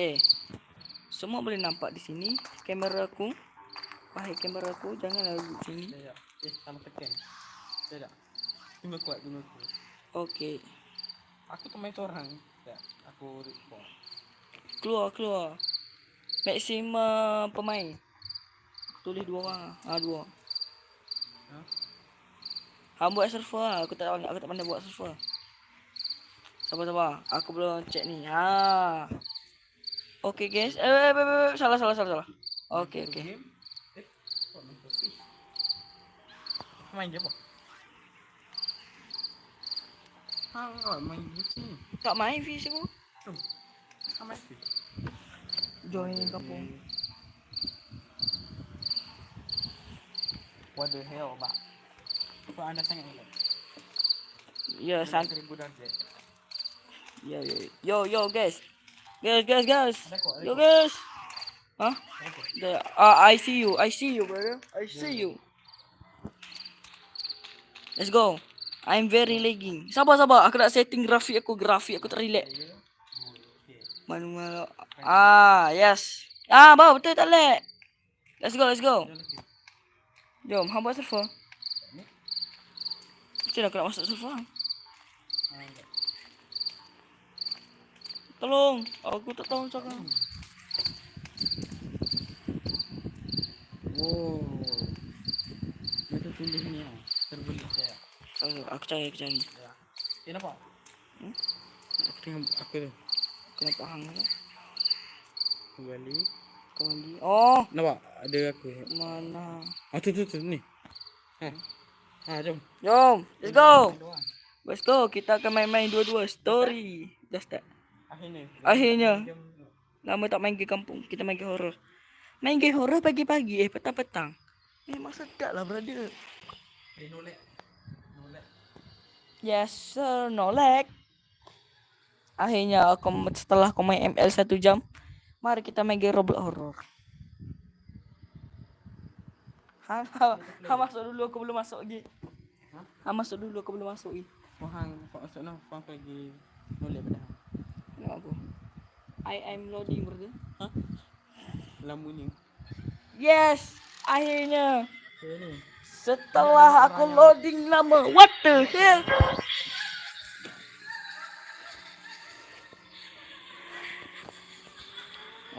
Okay. Semua boleh nampak di sini kamera aku. Wahai kamera aku, janganlah duduk sini. Ya, ya. Eh, sama tekan. Ya, tak. Tunggu kuat, tunggu kuat. Okay. Aku tu main seorang. Ya, aku report. Keluar, keluar. Maksimum pemain. Aku tulis dua orang. Ah, dua. Ha? Hang buat server lah. Aku tak aku tak pandai buat server. Sabar sabar. Aku belum check ni. Ha. Okay guys. Eh, eh, eh, eh, eh. salah salah salah salah. Okay okay. Game. Eh, kau main fish. Kau main apa? Game. Tak main fish aku. Main fish. Join kampung. What the hell, Pak? Kau anda sangat ni. Ya, sant. Seribu darjah. Yo yo yo yo guys. Guys guys guys. Yo guys. Apa? The, ah, I see you. I see you, brother. I see you. Let's go. I'm very lagging. Sabar sabar. Aku nak setting grafik aku. Grafik aku tak relax. Manual. Ah, yes. Ah, bawa betul tak lag. Let's go, let's go. Jom, hang buat server. Macam mana aku nak masuk server? hang? Ha, enggak. Tolong. Aku tak tahu cakap. Wow. Dia tu tulis ni ah. Terbeli saya. Aku, aku cari, aku cari. Ya. Eh, nampak? Hmm? Aku tengok aku tu. Aku nampak hang tu. Kembali. Kembali. Oh, Nampak? Ada aku. mana? Ah, tu tu tu ni. Ha. Ha, jom. Jom, let's go. Let's go. Kita akan main-main dua-dua. Story. Dah start. Akhirnya. Akhirnya. Lama tak main game kampung. Kita main game horror. Main game horror pagi-pagi. Eh, petang-petang. Memang sedap lah, brother. Eh, no lag. No lag. Yes, sir. No lag. Akhirnya aku setelah aku main ML satu jam, mari kita main game Roblox horror. Ha, ha, ha masuk dulu aku belum masuk lagi. Ha? Ha masuk dulu aku belum masuk lagi. Faham, kau masuk faham kau lagi no lag pada. Tengok aku. I am loading brother. Ha? Lama ni. Yes, akhirnya Okay setelah aku loading lama. What the hell?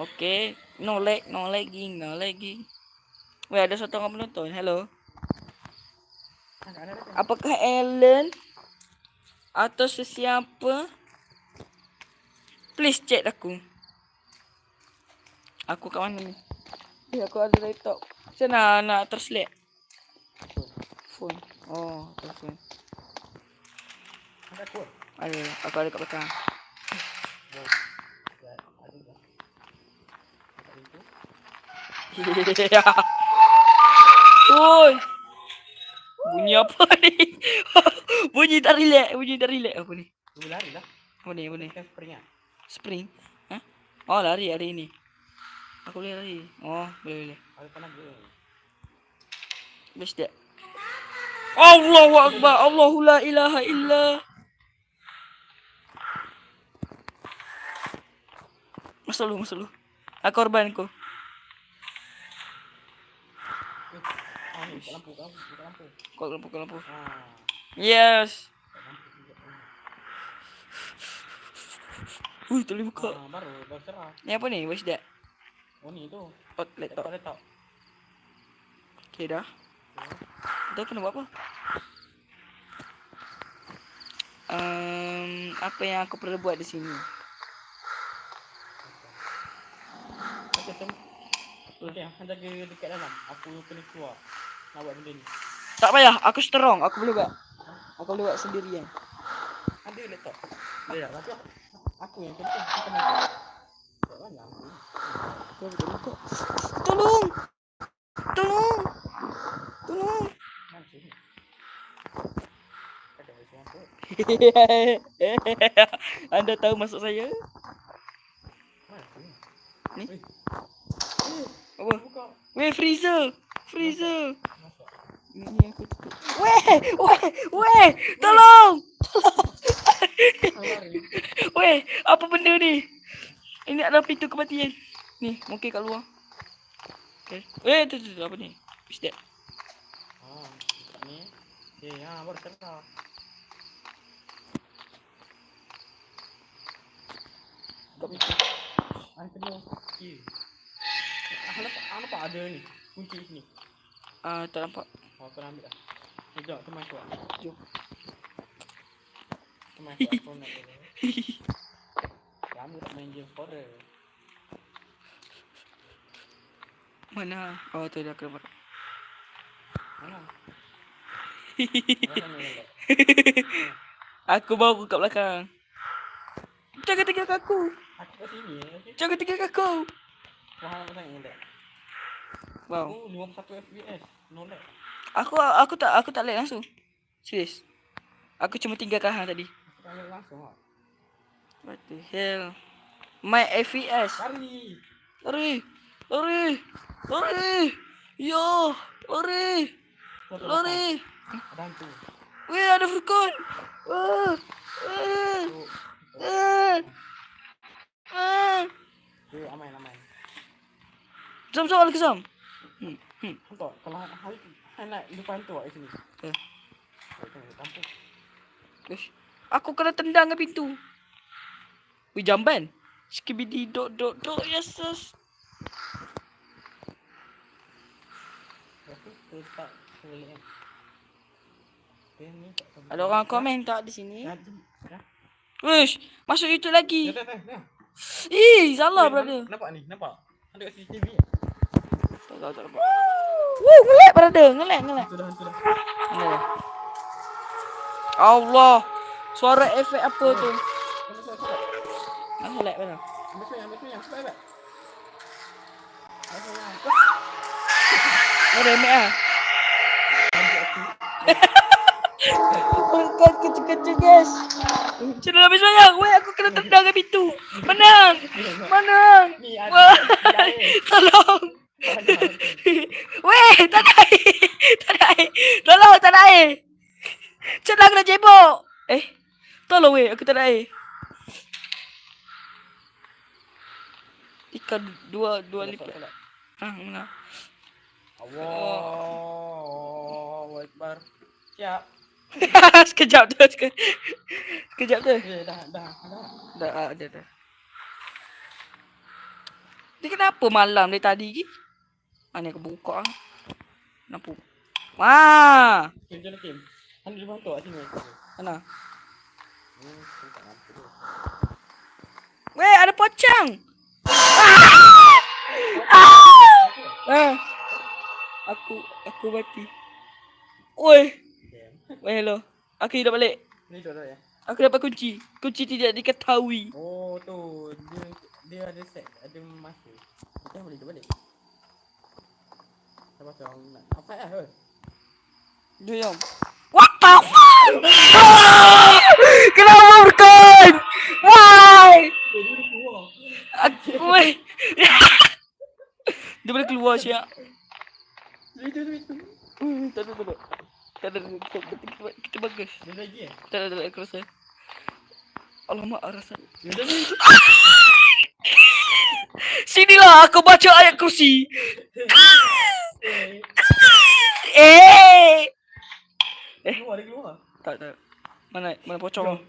Okay, no lag, no lagging, no lagging. Weh, ada satu orang penonton. Hello. Apakah Ellen atau sesiapa? Please chat aku. Aku kat mana ni? Eh, aku ada laptop. Macam mana nak terselect? Phone. Oh, telefon. Ada kod. Ada, aku ada kat belakang. Ya, ada. Ada. Oi. Bunyi apa ni? bunyi tak relax, bunyi tak relax apa ni? Dua lari lah. Apa ni? Kan spring? Ha? Oh, lari hari ni. Aku boleh lari. Oh, boleh boleh. Ada tenaga. Best tak? Allahu Akbar. Allahu la ilaha illa. Masuk lu, masuk lu. Aku korban kau. Lampu, buka lampu, buka lampu. Kau lampu, kau lampu. Ah. Yes. buka lampu juga. Ui, tak boleh buka. Ah, baru baru serah. Ni apa ni? What's that? Oh ni tu. Oh, laptop. Laptop laptop. Okay dah. Kita kena buat apa? Um, apa yang aku perlu buat di sini? Okey, tem. Okey, hang jaga dekat dalam. Aku kena keluar. Nak buat benda ni. Tak payah, aku strong. Aku boleh buat. Aku boleh buat sendirian. Ada laptop. Ada tak? Aku, yang penting aku kena. Tak banyak aku. Tolong! Tolong! Tolong! Anda tahu maksud saya? Ni? Apa? Weh, freezer! Freezer! Masuk. Ini aku tutup. Weh! Weh! Weh! Tolong! Weh! Apa benda ni? Ini ada pintu kematian. Ni, mungkin kat luar. Okay. Eh, tu, tu, apa ni? Is that? Ah, dekat ni. Okay, ha, baru cerah. Buka pintu. Ah, kena. Okay. Ah, nampak, ah, nampak ada ni. Kunci sini. Ah, tak nampak. Oh, kau nak ambil. Eh, jom, teman kuat. Jom. Kau dulu. Kamu tak main game horror. Mana? Oh, tu dah kena nampak. Mana? Main game? Aku kat belakang. Jangan tinggalkan aku. Aku kat sini. Okay? Jangan tinggalkan aku. Mahal sangat yang lag. Wow. Aku 51 FPS. No lag. Aku aku tak aku tak lag langsung. Serius. Aku cuma tinggalkan hang tadi. Lag langsung lah. What the hell? My FPS. Lari! Lari. Lari. Lari. Yo. Lari. Lari. dapat. Ada hantu. Weh, ada Furkon. Ah. Ah. Ah. Ah. Tu aman aman. Zam zam lagi zam. Hmm. Hmm. Nampak? Kalau hari hari nak depan tu kat sini. Eh. Kau tengok kampung. Uish. Aku kena tendang ke pintu. Wih, jamban. Skibidi dot dot dot. Yes, yes. Lepas tu terletak sebelah. Dia ni tak tahu. Ada orang komen tak di sini? Wish, masuk YouTube lagi. Dah, dah, dah. Ih, salah Weh, brother. Nampak ni, nampak? Ada kat CCTV. Tak tahu tak nampak. Woo, ngelak brother, ngelak ngelak. Hantu dah, hantu dah. Ngelak. Allah. Suara efek apa tu? Ah, ngelak brother. Ambil semayang, ambil semayang. Cepat, cepat. Ambil semayang. Ni remek ah. Aku. Bukan kecil-kecil guys. Macam mana habis banyak? Weh, aku kena tendang ke pintu. Menang. Menang. Wah. Tolong. Weh, tak ada air. Tak ada air. Tolong, tak ada air. Macam mana aku nak cebok? Eh, tolong weh, aku tak ada air. Ikan dua dua lipat. Ha, mana? Allahu Akbar. Siap. sekejap tu, sekejap, sekejap tu. Eh, dah, dah, dah. Dah, ah, ada dah. Dia kenapa malam dari tadi ni? Mana aku buka ah. Kenapa? Wah, jom Kim. Hantu di bantu kat sini. mana? Hmm, aku tak mampu tu. Weh, ada pocong. Ah! Ah. Aku aku mati. Oi, weh hello. Aku hidup balik. Ni tu ya. Aku dapat kunci. Kunci tidak diketahui. Oh tu dia dia ada set ada masa. Kita boleh tu balik. Lepas tu orang nak apa lah ke? Jom. What the fuck? Aku. Dia boleh keluar tu. Hmm, tak ada, tak ada. Tak ada, kita, kita, kita bagus. Dia lagi eh. Tak ada, tak ada, aku rasa. Alamak, rasa. Sinilah aku baca ayat kursi. Eh, Eh. keluar dia keluar. Tak, tak. Mana, mana pocong?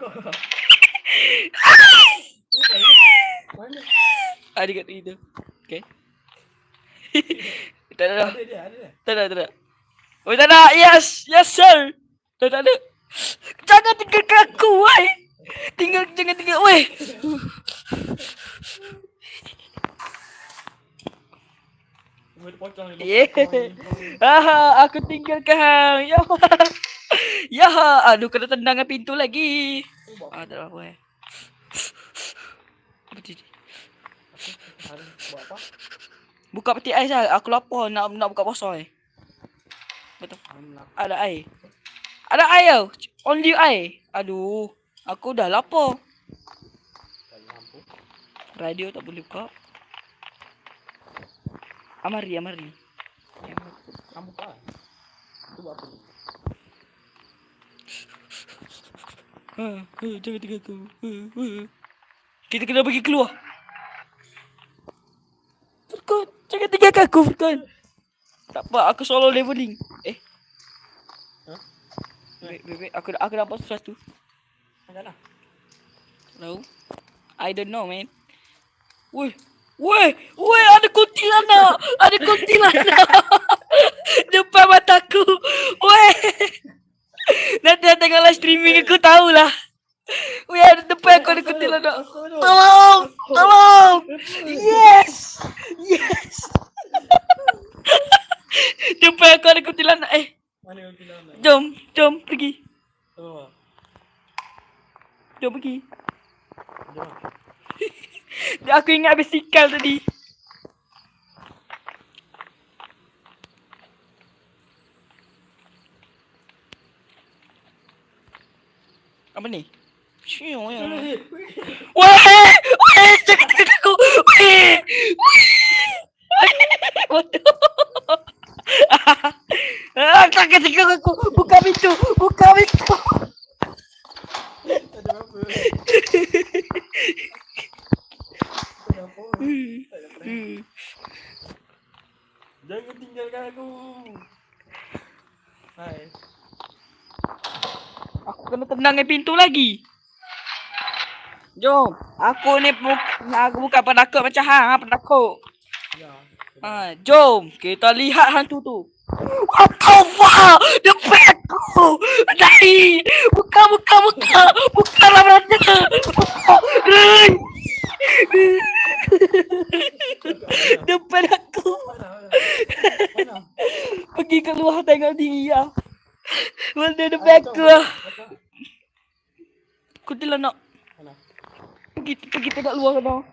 Kau. Mana? Ah, dia kat itu. Okay. tak ada dah. Ada ada. Tak ada, tak ada. Oh, tak ada. Yes. Yes, sir. Tak, tak ada. Jangan tinggalkan aku, woi. Tinggal, jangan tinggal, ni. Yeah. Ah, aku tinggalkan hang. Ya. Ya, aduh kena tendang pintu lagi. Ah, tak apa eh. Apa tu? Harus buat apa? Buka peti ais lah. Aku lapar nak nak buka puasa eh. Betul. Ada air. Ada air tau. Only air. Aduh. Aku dah lapar. Radio tak boleh buka. Amari, amari. Kamu apa? Tu buat apa ni? Ha, ha, jangan tinggal aku. Ha, ha. Kita kena pergi keluar. Furkan, jangan tinggalkan aku Furkan. Tak apa, aku solo leveling. Eh, Ha? wait, wait, wait. Aku aku dapat sesuatu. Ada lah. Tahu? I don't know, man. Woi, woi, woi, ada kuntilanak. Ada kuntilanak. Depan mataku. Woi. Nanti nak tengok live streaming aku tahulah. Woi, ada depan aku ada kuntilanak. Tolong, tolong. Yes. Yes. depan aku ada kuntilanak. Eh, Mana bilang nak? jom, jom pergi. Oh. Jom pergi. Jom. Aku ingat habis sikal tadi. Apa ni? Siu ya. Weh! Weh! Jangan tekan aku! Weh! Weh! Bodoh! Ah, Jangan tekan aku! Buka pintu! Buka pintu! Ada apa? Ada apa? Hmm. Jangan tinggalkan aku. Hai. Aku kena tendangin pintu lagi. Jom. Aku ni aku bukan penakut macam hang, hang penakut. Ya. Ha, jom kita lihat hantu tu. What the fuck? Depan aku. Dari. Buka, buka, buka. Buka lah berada. Depan aku. Pergi keluar tengok dia. Mana depan aku lah. Kuntilanak. Mana? Pergi, pergi tengok luar sana.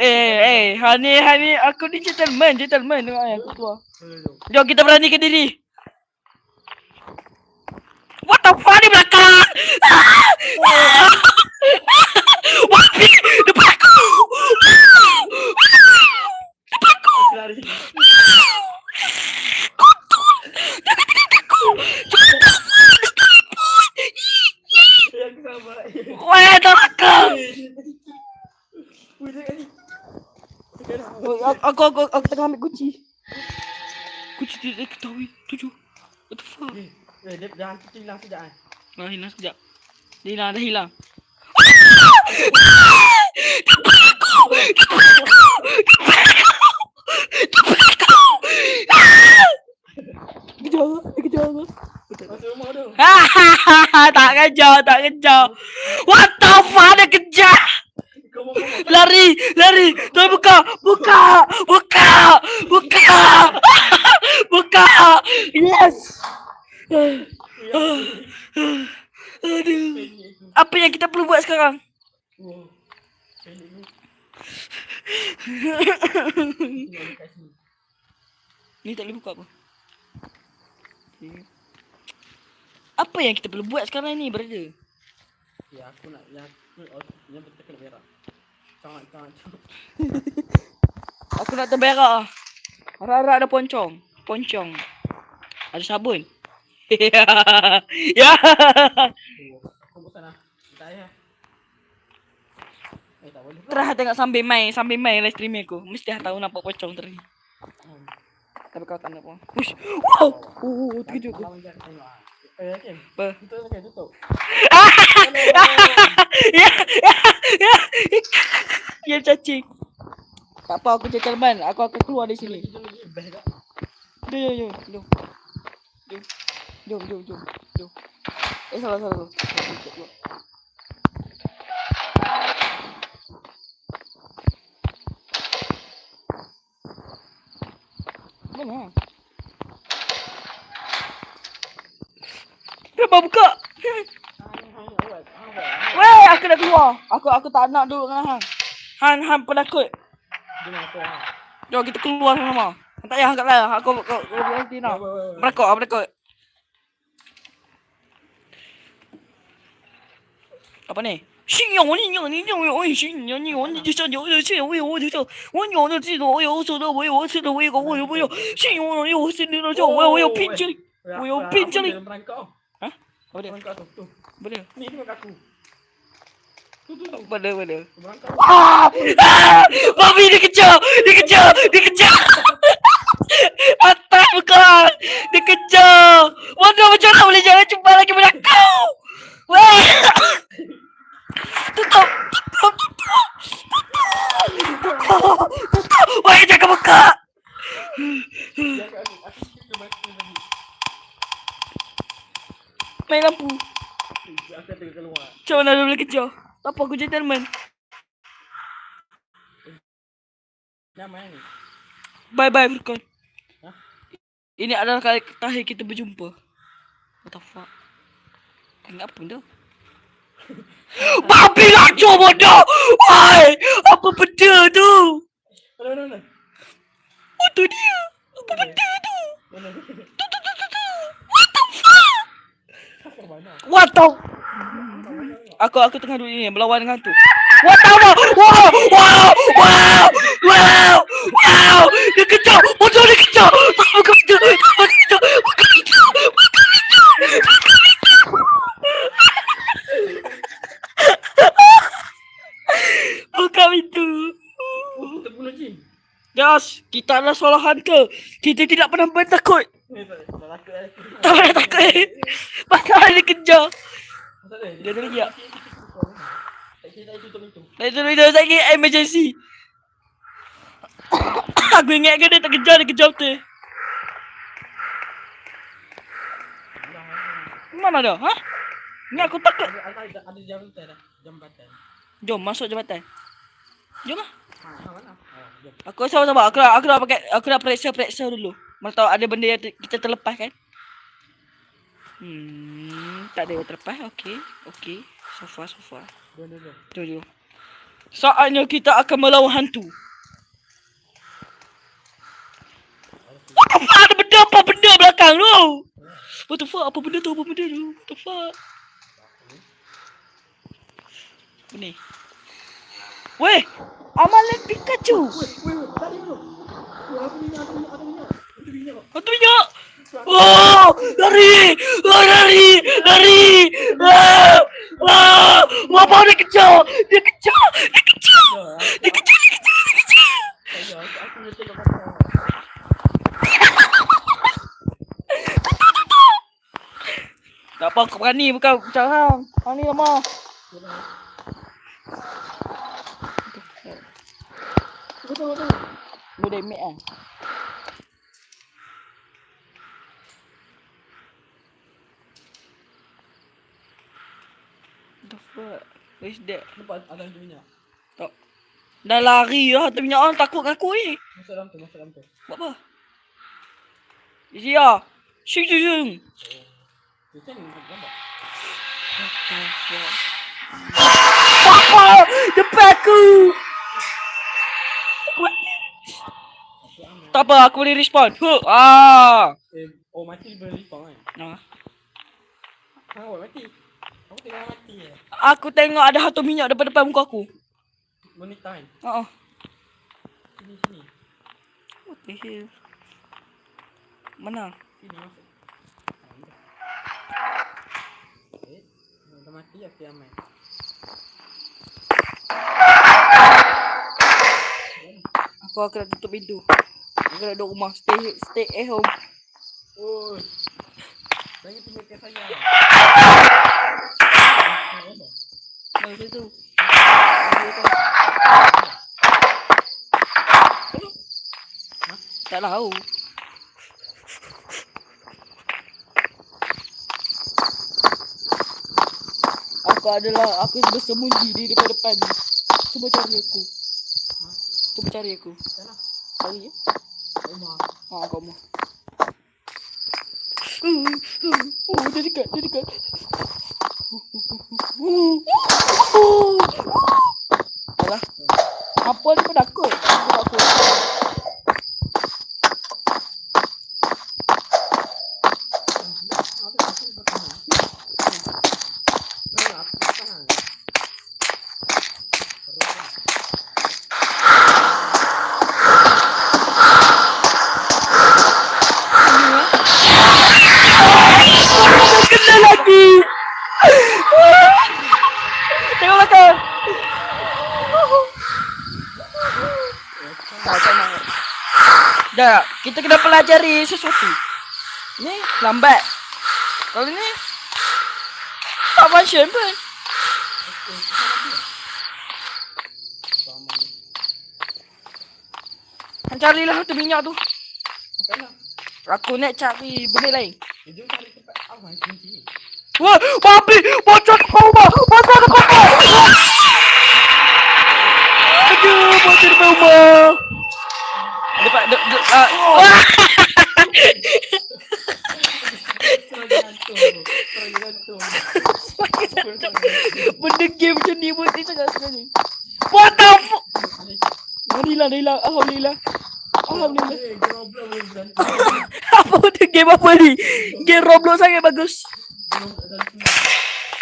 Eh, eh, Hani, Hani, aku ni gentleman, gentleman tengok eh, aku keluar. Jom kita berani ke diri. What the fuck di belakang? Wapi! Depan aku! Depan aku! Lari. Kotor! Jangan tinggalkan aku! Jangan takut! Yang sama. Weh, neraka! Wih, dia kali. Sekarang. Aku, aku, aku tengah ambil kunci. Kunci tidak diketahui. Tujuh. What the fuck? Eh, eh, dia dah hantu tu hilang sekejap kan? Dah hilang sekejap. Dia hilang, dah hilang. Kejar, dia kejar aku. Masuk rumah tu. Hahaha, tak kejar, tak kejar. What the fuck, dia kejar. Lari, lari. Tolong buka, buka, buka, buka. Buka. Yes. Aduh. Apa yang kita perlu buat sekarang? Ni tak boleh buka apa? Okay. Apa yang kita perlu buat sekarang ni, brother? Ya, aku nak yang aku yang betul kena berak. Cangat, cangat. Aku nak terberak ah. Harap-harap ada poncong. Poncong. Ada sabun. ya. Oh, Aku bosan lah. Tak payah. Eh, tak boleh. pula. Terah tengok sambil main, sambil main live streaming aku. Mesti dah tahu nampak pocong tadi. Tapi kau tak nampak. Ush. Wow. Oh, oh, terkejut aku. Eh, Hakim. Apa? Tutup tutup. ya, ya, ya. Ya cacing. Tak apa aku gentleman. Aku akan keluar dari sini. Jom? Jom, jom, jom. Jom. Jom, jom, jom. Jom. Eh, salah, salah. salah. Jom, jom, Mana? Kenapa buka? Hang, hang. Hang. Weh, aku dah keluar. Aku aku tak nak duduk dengan hang. Han han penakut. Jom hang. Kita keluar sama-sama. Tak payah angkat lah. Aku aku berhenti Wait, nak. Penakut, aku. Apa ni? Boleh, boleh. Ah! Ah! Mami dia kejar! Dia kejar! Dia kejar! Atak bukan! Dia kejar! Waduh macam mana boleh jalan jumpa lagi pada kau! Wah! Weh, jangan buka! Main lampu. Tengok. Macam mana dia boleh kejar? Tak apa, aku gentleman. Nama ni. Bye-bye, Furkan. Ini adalah kali terakhir kita berjumpa. What the fuck? Ingat apa benda? Babi lacur bodoh! Why? Apa benda tu? Mana mana mana. Oh tu dia! Apa benda tu? Mana. Tu tu tu tu tu! What the fuck? What the? Aku aku tengah duduk ni melawan dengan tu. What the fuck? Wow! Wow! Wow! Wow! Wow! Dia kejar! Bodoh dia kejar! Tak bukan itu! Tak bukan itu! Bukan itu! Bukan itu! Bukan itu! Bukan itu! Oh, terbunuh Jin. Yes, kita adalah seorang hunter. Kita tidak pernah bertakut. Tak tak takut lah. Tak pernah takut. Pasal dia kejar. Tak ada. Dia ada lagi tak? Tak itu tu tu. Dah tu dah lagi emergency. Aku ingat ke dia tak kejar dia kejar betul. Mana dia? Ha? Ni aku takut. Ada ada ada jambatan. Jambatan. Jom masuk jabatan. Jom lah. Aku sabar-sabar. Aku dah pakai aku dah periksa-periksa dulu. Mana tahu ada benda yang kita terlepas kan? Hmm, tak ada yang terlepas. Okey. Okey. So far, so far. Jom jom. Saatnya kita akan melawan hantu. What? Ada benda apa benda belakang tu? What the fuck? Apa benda tu? Apa benda tu? What the fuck? Apa ni? Weh! Amalan Pikachu! Hantu minyak! Oh! Lari! Oh, lari! Lari! Ah! Ah! Apa dia kejar? Dia kejar! Dia kejar! Dia kejar! Dia kejar! Dia kejar! Pasal. Tak apa, aku berani bukan macam hang. Hang ni lemah. Betul betul. Boleh damage kan? The fuck? Where's that? Nampak ada hantu minyak. Tak. Dah lari lah hantu minyak orang takut dengan aku ni. Masuk dalam tu, masuk dalam tu. Buat apa? Isi ya. Shing shing shing. Nampak. What the fuck? Apa? Depan! Aku Tak apa, aku boleh respawn. Huh. Ah. Eh, oh mati boleh respawn kan? Nah. Ha, oh mati. Aku mati ya. Aku tengok ada hantu minyak depan-depan muka aku. Kan? Ha. Sini sini. What the hell? Mana? Sini masuk. Eh, dah mati aku aman. Aku akan tutup pintu. Aku nak duduk rumah. Stay stay at home. Oh. Jangan tinggalkan saya. Situ? Mana situ? Tak tahu. Aku adalah aku bersembunyi di depan-depan. Cuba cari aku. Cuba cari aku. Sana. Cari ya. Rumah. Ha, kau mau. Oh, dia dekat, dia dekat. Alah. Apa ni kau takut? Aku takut. macam mana? Dah, kita kena pelajari sesuatu. Ni lambat. Kalau ni tak function pun. Hang carilah tu minyak tu. Aku nak cari benda lain. Wah, babi! Bocor rumah! Bocor rumah! Aduh, bocor rumah! Depan, de, de, uh, gantung. Benda game macam ni pun dia sangat sekali. What the fuck? Alhamdulillah, Alhamdulillah, Alhamdulillah. Alhamdulillah. Berantem. Apa tu game apa ni? Game Roblox sangat bagus.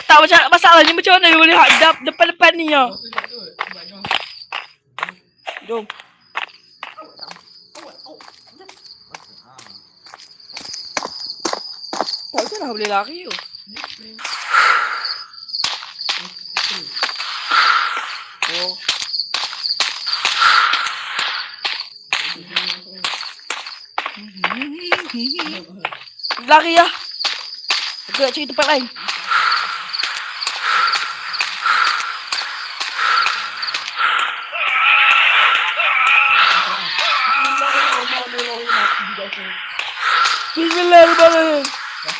Tak macam masalahnya macam mana dia boleh hadap depan-depan ni ya. Jom. Awak, awak. Ah. Tak macam mana boleh lari tu. Oh. Lari lah. Aku nak cari tempat lain. Bismillahirrahmanirrahim. Weh,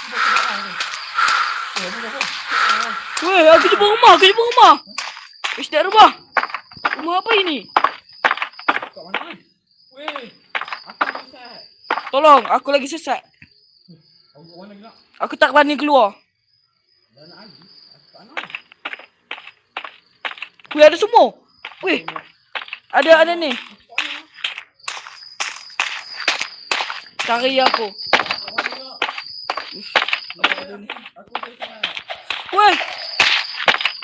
aku jumpa rumah, aku jumpa rumah. Mesti ada rumah. Rumah apa ini? Kat mana? Weh, aku sesat. Tolong, aku lagi sesat. Aku? Aku tak berani keluar. Dah nak lagi. Aku kat mana? Weh, ada semua. Weh, ada ada ni. Cari aku. Weh.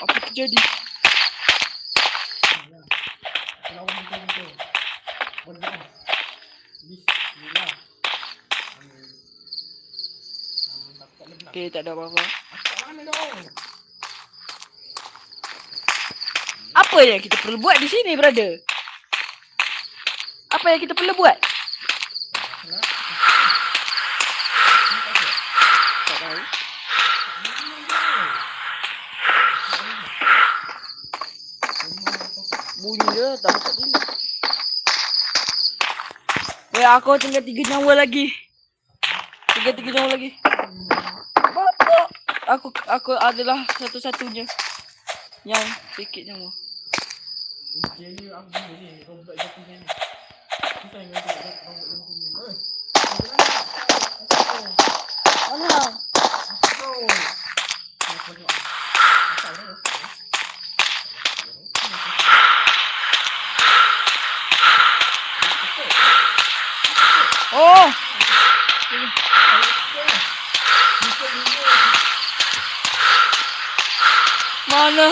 Apa terjadi? Okay, tak ada apa-apa. Apa yang kita perlu buat di sini, brother? Apa yang kita perlu buat? Tak tahu. Bunyi dia tak buka diri. Weh, aku tinggal tiga nyawa lagi. Tiga tiga nyawa lagi. Bapak. Aku aku adalah satu-satunya yang sikit nyawa. Jadi aku ni robot dia punya ni. Kita yang robot dia robot dia punya. Eh. Mana? Oh, mana?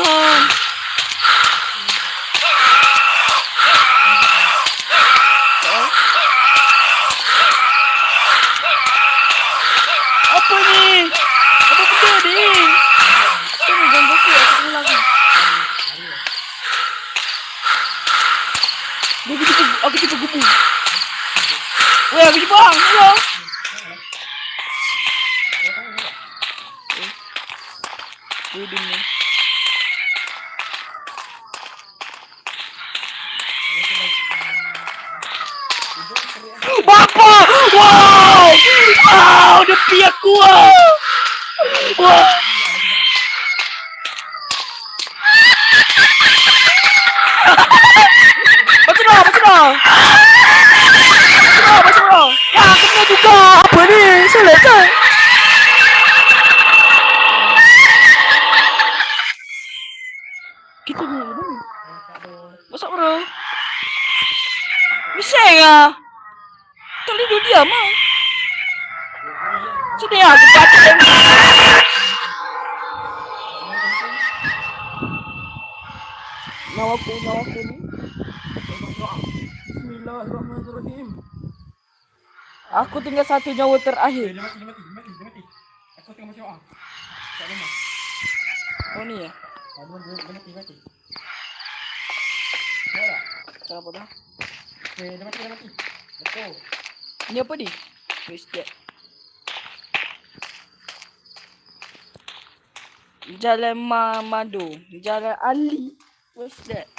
Apa ni? Apa benda ni? Sini jangan aku lagi. Dia jumpa, aku jumpa kubu. Weh, aku jumpa hang. Dia ni. Bapa! Wow! Wow! Dia pergi aku! Wow! Macam mana? Macam mana? Macam mana? Ya, kena juga! Apa ni? Selek kan? Kita ni mana? Masuk bro. Bising ah. Tak boleh duduk diam ah. Sini ah, kita baca Nyawa aku, nyawa aku ni. Bismillahirrahmanirrahim. Aku tinggal satu nyawa terakhir. dia mati, dia mati, dia mati, dia mati. Aku tengah baca doa. Tak rumah. Oh ni ya. Ah, dia, dia, dia mati, dia mati. Tengok tak? Tak apa dah. Okay, dia mati, dia mati. Let's go. Ni apa ni? Where's that? Jalan Mamado. Jalan Ali. What's that?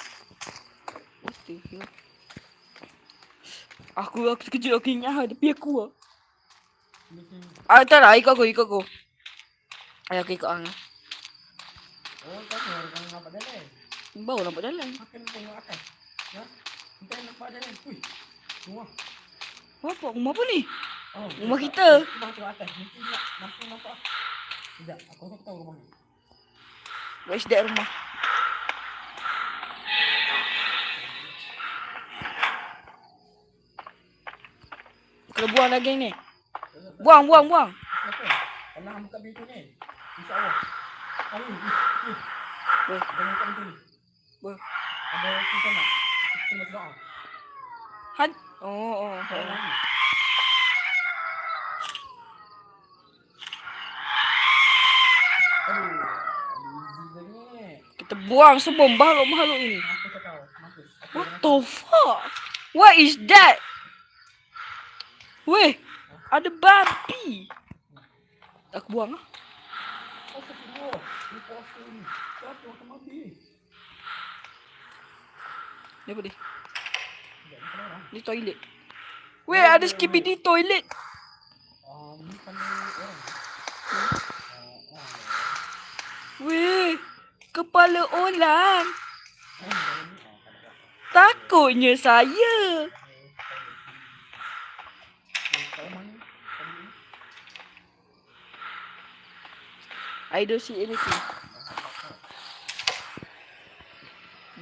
What the hell? Aku aku terkejut aku ingat tapi aku ah. Ah tak lah, ikut aku, ikut aku. Ayo aku ikut hang. Oh, kau ni kau nampak jalan. Baru nampak jalan. Makan tengok atas. Ya? Kita nampak jalan. Ui. Rumah. Apa? Rumah apa ni? Oh, Rumah kita. Rumah tengok atas. Nanti nak nampak nampak. Sekejap, aku rasa aku tahu rumah ni. Where's that rumah? Kena buang daging ni. Buang, buang, buang. Kenapa? Allah buka pintu ni. InsyaAllah. Oh. Jangan buka pintu ni. Boleh. Ada kita nak. Kita nak doa. Han Oh, oh. Oh. Kita buang semua makhluk-makhluk ini. Kau? What the fuck? What is that? Weh, ada babi. Aku buang ah. Oh, astagfirullah. Ni apa ni? Ni toilet. Weh, ada toilet. Orang. Ah, ah. Weh, kepala ada. Takutnya saya. Eh, Kau mana? Kau ni? I don't see anything.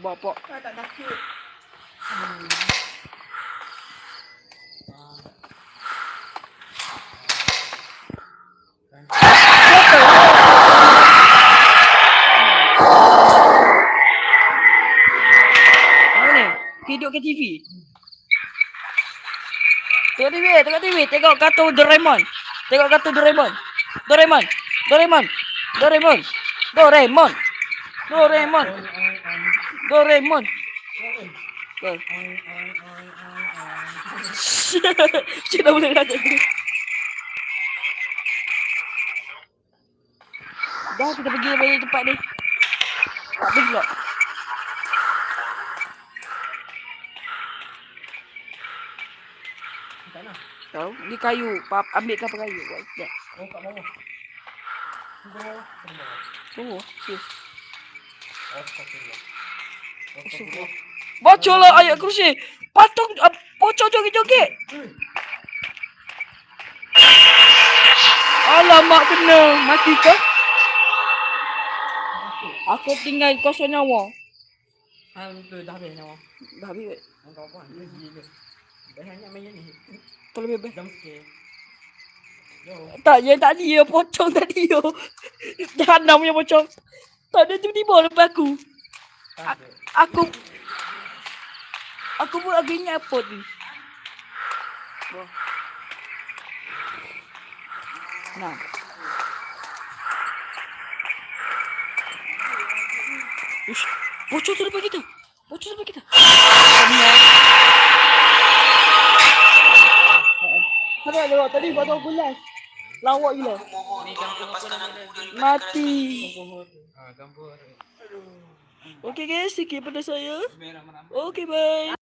Bapak. Kau tak takut. Hmm. Ah. Ah. Mana ni? Hidup ke TV? Tengok TV, tengok TV. Tengok kartun Doraemon. Tengok kartun Doraemon. Doraemon. Doraemon. Doraemon. Doraemon. Doraemon. Doraemon. Macam dah boleh tu. Dah kita pergi balik tempat ni. Tak pula. Tahu? Ni kayu. Pap, ambil kapal kayu. What's that? Oh, kat bawah. Bawah. Tunggu. Oh, astagfirullah. Astagfirullah. Bocor lah ayat kerusi. Patung. Uh, bocor joget-joget. Eh, Alamak kena. Mati ke? Aku tinggal kosong nyawa. Ah, betul. Dah habis nyawa. Dah habis kot. Kau apa? Dia gila. Dah banyak main ni. Scare. Yo. Tak, yang tadi ya pocong tadi yo. Jahanam punya pocong. Tak ada tiba-tiba lepas aku. Tak ada. Aku Aku pun lagi ingat apa ni. Nah. Ush, pocong tu depan kita. Pocong tu depan kita. Ada ada tadi buat aku live. Lawak gila. Mati. Ah, gambar. Okay guys, sikit pada saya. Okay bye.